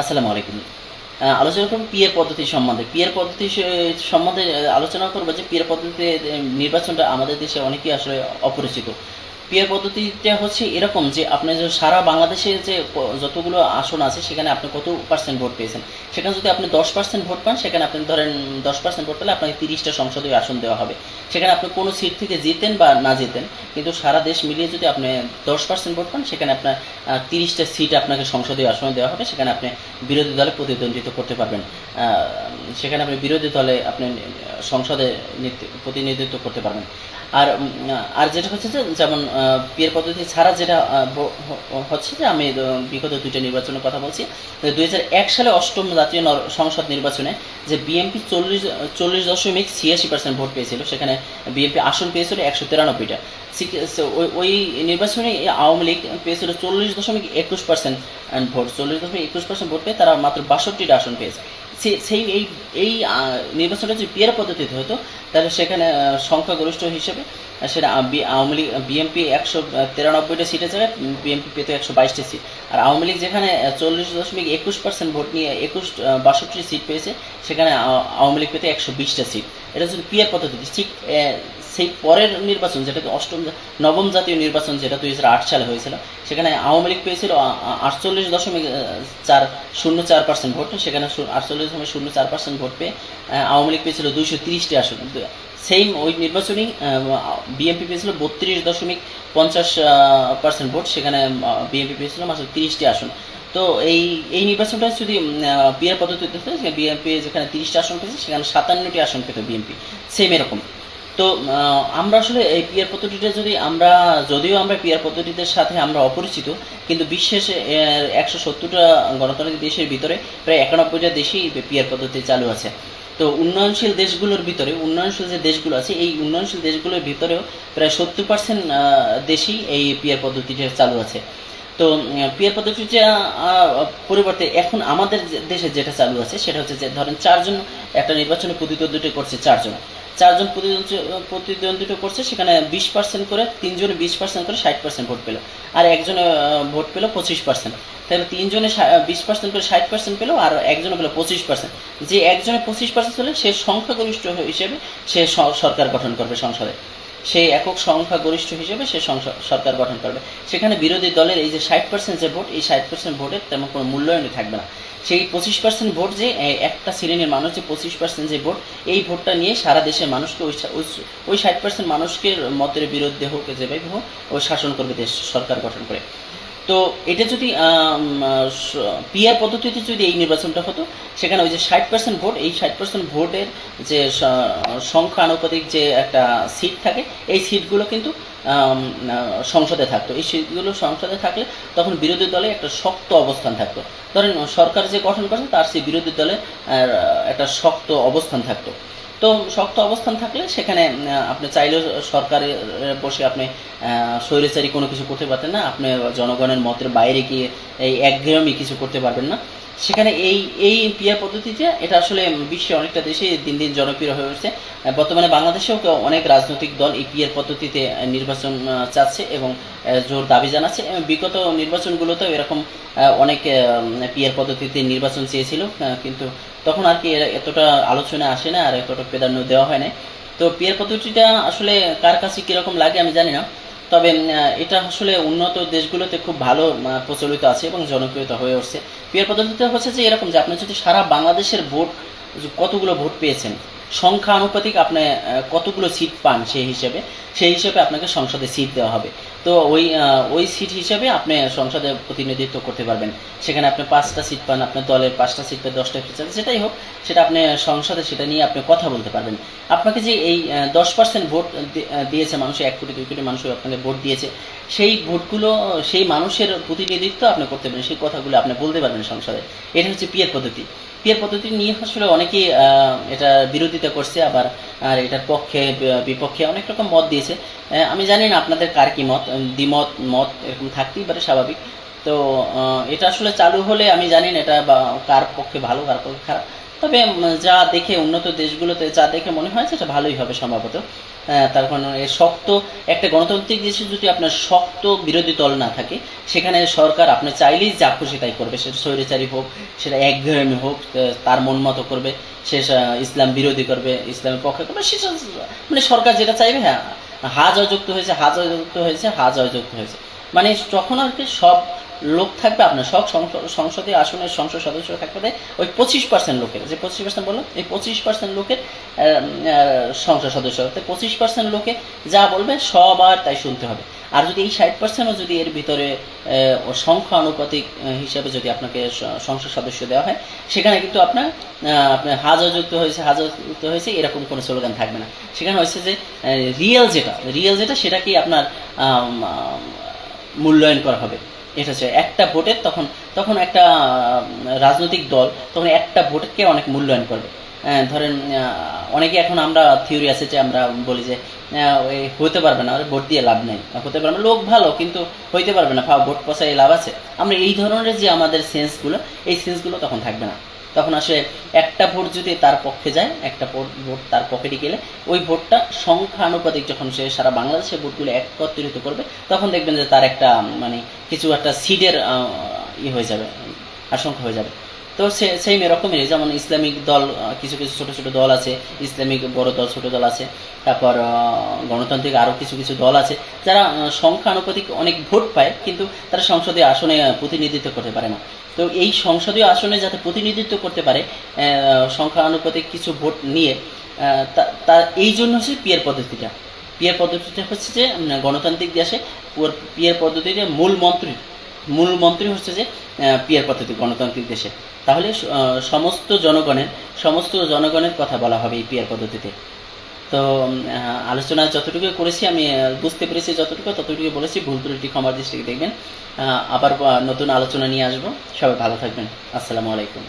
আসসালামু আলাইকুম। আলোচনা করব পিয়ার পদ্ধতি সম্বন্ধে। পিয়ার পদ্ধতি সম্বন্ধে আলোচনা করব যে পিয়ার পদ্ধতিতে নির্বাচনটা আমাদের দেশে অনেকেই আসলে অপরিচিত। পিয়ার পদ্ধতিটা হচ্ছে এরকম যে আপনি যে সারা বাংলাদেশে যে যতগুলো আসন আছে, সেখানে আপনি কত পার্সেন্ট ভোট পেয়েছেন? সেখানে যদি আপনি দশ পার্সেন্ট ভোট পান, সেখানে আপনি ধরেন দশ পার্সেন্ট ভোট পেলে আপনাকে তিরিশটা সংসদীয় আসন দেওয়া হবে। সেখানে আপনি কোনো সিট থেকে জিতেন বা না জিতেন, কিন্তু সারা দেশ মিলিয়ে যদি আপনি দশ পার্সেন্ট ভোট পান, সেখানে আপনার তিরিশটা সিট আপনাকে সংসদীয় আসনে দেওয়া হবে। সেখানে আপনি বিরোধী দলে প্রতিদ্বন্দ্বিতা করতে পারবেন। সেখানে আপনি বিরোধী দলে আপনি সংসদে প্রতিনিধিত্ব করতে পারবেন। আর আর যেটা হচ্ছে যে, যেমন পিয়ার পদ্ধতি ছাড়া যেটা হচ্ছে যে, আমি বিগত দুইটা নির্বাচনের কথা বলছি। দুই হাজার এক সালে অষ্টম জাতীয় সংসদ নির্বাচনে যে বিএনপি চল্লিশ চল্লিশ দশমিক ছিয়াশি পার্সেন্ট ভোট পেয়েছিল, সেখানে বিএনপি আসন পেয়েছিল একশো তিরানব্বইটা। ওই- নির্বাচনে আওয়ামী লীগ পেয়েছিল চল্লিশ দশমিক একুশ পার্সেন্ট ভোট। চল্লিশ দশমিক একুশ পার্সেন্ট ভোট পেয়ে তারা মাত্র বাষট্টিটা আসন পেয়েছে। সেই এই এই নির্বাচনটা যদি পিয়ার পদ্ধতিতে হতো তাহলে সেখানে সংখ্যাগরিষ্ঠ হিসেবে সেটা আওয়ামী লীগ বিএনপি একশো তিরানব্বইটা সিটের জায়গায় বিএনপি পেত একশো বাইশটি সিট। আর আওয়ামী লীগ যেখানে চল্লিশ দশমিক একুশ পার্সেন্ট ভোট নিয়ে একুশ বাষট্টি সিট পেয়েছে, সেখানে আওয়ামী লীগ পেতে একশো বিশটা সিট। এটা হচ্ছে পিয়ার পদ্ধতি। ঠিক সেই পরের নির্বাচন যেটা অষ্টম নবম জাতীয় নির্বাচন যেটা দুই হাজার আট সালে হয়েছিল, সেখানে আওয়ামী লীগ পেয়েছিল আটচল্লিশ দশমিক চার, শূন্য চার পার্সেন্ট ভোট। সেখানে আটচল্লিশ দশমিক শূন্য চার পার্সেন্ট ভোট পেয়ে আওয়ামী লীগ পেয়েছিল দুইশো তিরিশটি আসন। সেম ওই নির্বাচনী বিএনপি পেয়েছিল বত্রিশ দশমিক পঞ্চাশ পার্সেন্ট ভোট, সেখানে বিএনপি পেয়েছিল মাত্র তিরিশটি আসন। তো এই এই নির্বাচনটা যদি পিয়ার পদ্ধতিতে বিএনপি যেখানে তিরিশটি আসন পেয়েছে, সেখানে সাতান্নটি আসন পেত বিএনপি সেম এরকম। তো আমরা আসলে এই পিয়ার পদ্ধতিটা যদি আমরা, যদিও আমরা পিয়ার পদ্ধতিদের সাথে আমরা অপরিচিত, কিন্তু বিশ্বের একশো সত্তরটা গণতান্ত্রিক দেশের ভিতরে প্রায় একানব্বইটা দেশেই পিয়ার পদ্ধতি চালু আছে। তো উন্নয়নশীল দেশগুলোর ভিতরে, উন্নয়নশীল যে দেশগুলো আছে, এই উন্নয়নশীল দেশগুলোর ভিতরেও প্রায় সত্তর পার্সেন্ট দেশই এই পিয়ার পদ্ধতিটা চালু আছে। তো পিয়ার পদ্ধতিটা পরিবর্তে এখন আমাদের দেশে যেটা চালু আছে, সেটা হচ্ছে যে ধরেন চারজন, একটা নির্বাচনে প্রতিদ্বন্দ্বিতা করছে চারজন। চারজন প্রতিদ্বন্দ্বী- প্রতিদ্বন্দ্বিতা করছে, সেখানে বিশ পার্সেন্ট করে, তিনজনে বিশ পার্সেন্ট করে ষাট পার্সেন্ট ভোট পেল। আর একজনে ভোট পেল পঁচিশ পার্সেন্ট তাহলে তিনজনে বিশ পার্সেন্ট করে ষাট পার্সেন্ট পেল, আর একজনে পেল পঁচিশ পার্সেন্ট যে একজনে পঁচিশ পার্সেন্ট হলে সে সংখ্যাগরিষ্ঠ হিসেবে সে, সরকার গঠন করবে সংসদে। সেই একক সংখ্যাগরিষ্ঠ হিসেবে সে সরকার গঠন করবে। সেখানে বিরোধী দলের এই যে ষাট পার্সেন্ট যে ভোট, এই ষাট পার্সেন্ট ভোটের তেমন কোনো মূল্যায়ন থাকবে না। সেই পঁচিশ পার্সেন্ট ভোট যে একটা শ্রেণির মানুষ যে পঁচিশ পার্সেন্ট যে ভোট, এই ভোটটা নিয়ে সারা দেশের মানুষকে ওই ওই- ষাট পার্সেন্ট মানুষকে মতের বিরুদ্ধে হোক, যেভাবে হোক ওই শাসন করবে দেশ সরকার গঠন করে। তো এটা যদি পিয়ার পদ্ধতিতে যদি এই নির্বাচনটা হতো, সেখানে ওই যে ষাট পার্সেন্ট ভোট, এই ষাট পার্সেন্ট ভোটের যে সংখ্যা আনুপাতিক যে একটা সিট থাকে, এই সিটগুলো কিন্তু সংসদে থাকতো। এই সিটগুলো সংসদে থাকলে তখন বিরোধী দলে একটা শক্ত অবস্থান থাকতো। ধরেন সরকার যে গঠন করছে, তার সেই বিরোধী দলে একটা শক্ত অবস্থান থাকতো। তো শক্ত অবস্থান থাকলে সেখানে আপনি চাইলেও সরকারে বসে আপনি স্বৈরাচারী কোনো কিছু করতে পারতেন না। আপনি জনগণের মতের বাইরে গিয়ে এই একঘেয়েমি কিছু করতে পারবেন না। সেখানে এই এই পিয়ার পদ্ধতিতে এটা আসলে বিশ্বের অনেকটা দেশে দিন দিন জনপ্রিয় হয়ে উঠছে। বর্তমানে বাংলাদেশেও অনেক রাজনৈতিক দল এই পিয়ার পদ্ধতিতে নির্বাচন চাচ্ছে এবং জোর দাবি জানাচ্ছে। বিগত নির্বাচনগুলোতেও এরকম অনেক পিয়ার পদ্ধতিতে নির্বাচন চেয়েছিল কিন্তু তখন আর কি এতটা আলোচনা আসে না আর এতটা প্রাধান্য দেওয়া হয় না তো পিয়ার পদ্ধতিটা আসলে কার কাছে কীরকম লাগে আমি জানি না। তবে এটা আসলে উন্নত দেশগুলোতে খুব ভালো প্রচলিত আছে এবং জনপ্রিয়তা হয়ে উঠছে। পিয়ার পদ্ধতিতে হচ্ছে যে এরকম যে আপনি যদি সারা বাংলাদেশের ভোট কতগুলো ভোট পেয়েছেন, সংখ্যা আনুপাতিক আপনি কতগুলো সিট পান সেই হিসেবে সেই হিসেবে আপনাকে সংসদে সিট দেওয়া হবে। তো ওই ওই সিট হিসেবে আপনি সংসদে প্রতিনিধিত্ব করতে পারবেন। সেখানে আপনি পাঁচটা সিট পান, আপনার দলের পাঁচটা সিট পান দশটা সিট পান যেটাই হোক, সেটা আপনি সংসদে সেটা নিয়ে আপনি কথা বলতে পারবেন। আপনাকে যে এই দশ পার্সেন্ট ভোট দিয়েছে মানুষ, এক কোটি, দুই কোটি মানুষ আপনাকে ভোট দিয়েছে, সেই ভোটগুলো, সেই মানুষের প্রতিনিধিত্ব আপনি করতে পারেন সেই কথাগুলো আপনি বলতে পারবেন সংসদে। এটা হচ্ছে পিয়ার পদ্ধতি। পিয়ার পদ্ধতি নিয়ে আসলে অনেকেই এটা বিরোধিতা করছে, আবার, আর এটার পক্ষে বিপক্ষে অনেক রকম মত দিয়েছে। আমি জানি না আপনাদের কার কি মত দ্বিমত, মত এরকম থাকতেই পারে, স্বাভাবিক। তো এটা আসলে চালু হলে আমি জানি না এটা কার পক্ষে ভালো, কার পক্ষে খারাপ। তবে যা দেখে উন্নত দেশগুলোতে যা দেখে মনে হয় সেটা ভালোই হবে সম্ভবত। তার কারণ শক্ত একটা গণতান্ত্রিক দেশে যদি আপনার শক্ত বিরোধী দল না থাকে, সেখানে সরকার আপনি চাইলেই যা খুশি তাই করবে। সেটা স্বৈরাচারী হোক, সেটা একঘেয়েমি হোক তার মন মতো করবে, সে ইসলাম বিরোধী করবে ইসলামের পক্ষে করবে, সেটা মানে সরকার যেটা চাইবে হ্যাঁ হাজ অযুক্ত হয়েছে, হাজ অযুক্ত হয়েছে, হাজ অযুক্ত হয়েছে। মানে যখন আর কি সব লোক থাকবে আপনার, সব সংস- সংসদীয় আসনের সংসদ সদস্য থাকবে ওই পঁচিশ পার্সেন্ট লোকের, যে পঁচিশ পার্সেন্ট বললাম, এই পঁচিশ পার্সেন্ট লোকের সংসদ সদস্য পঁচিশ পার্সেন্ট লোকে যা বলবে সবার তাই শুনতে হবে। আর যদি এই ষাট পার্সেন্টও যদি এর ভিতরে সংখ্যা আনুপাতিক হিসাবে যদি আপনাকে সংসদ সদস্য দেওয়া হয়, সেখানে কিন্তু আপনার আপনার হাজার যুক্ত হয়েছে হাজার যুক্ত হয়েছে, এরকম কোনো স্লোগান থাকবে না। সেখানে হচ্ছে যে রিয়েল যেটা রিয়েল যেটা সেটাকেই আপনার মূল্যায়ন করা হবে। এটা একটা ভোটের তখন তখন একটা রাজনৈতিক দল তখন একটা ভোটকে অনেক মূল্যায়ন করবে। ধরেন অনেকে এখন আমরা থিওরি আছে যে আমরা বলি যে হতে পারবে না ভোট দিয়ে লাভ নেই। হতে পারবে না, লোক ভালো, কিন্তু হইতে পারবে না ভোট পশায় লাভ আছে। আমরা এই ধরনের যে আমাদের সেন্সগুলো এই সেন্সগুলো তখন থাকবে না। তখন আসলে একটা ভোট যদি তার পক্ষে যায়, একটা ভোট তার পকেটে গেলে, ওই ভোটটা সংখ্যা আনুপাতিক যখন সে সারা বাংলাদেশে ভোটগুলো একত্রিত করবে, তখন দেখবেন যে তার একটা মানে কিছু একটা সিডের ই হয়ে যাবে আশঙ্কা হয়ে যাবে। তো সেই এরকমই যেমন ইসলামিক দল কিছু কিছু ছোট ছোট দল আছে ইসলামিক বড় দল ছোট দল আছে। তারপর গণতান্ত্রিক আরও কিছু কিছু দল আছে। যারা আহ, সংখ্যা আনুপাতিক অনেক ভোট পায় কিন্তু তারা সংসদীয় আসনে প্রতিনিধিত্ব করতে পারে না। তো এই সংসদীয় আসনে যাতে প্রতিনিধিত্ব করতে পারে আহ, সংখ্যা আনুপাতিক কিছু ভোট নিয়ে তা- এই জন্য হচ্ছে পিয়ার পদ্ধতিটা। পিয়ার পদ্ধতিটা হচ্ছে যে গণতান্ত্রিক দেশে পিয়ার পদ্ধতিতে মূল মন্ত্রী মূল মন্ত্রী হচ্ছে যে পিয়ার পদ্ধতি, গণতান্ত্রিক দেশে। তাহলে সমস্ত জনগণের সমস্ত জনগণের কথা বলা হবে এই পিয়ার পদ্ধতিতে। তো আলোচনা যতটুকু করেছি, আমি বুঝতে পেরেছি যতটুকু ততটুকু বলেছি। ভুল ত্রুটি ক্ষমার দৃষ্টিকে দেখবেন। আবার নতুন আলোচনা নিয়ে আসব। সবাই ভালো থাকবেন। আসসালামু আলাইকুম।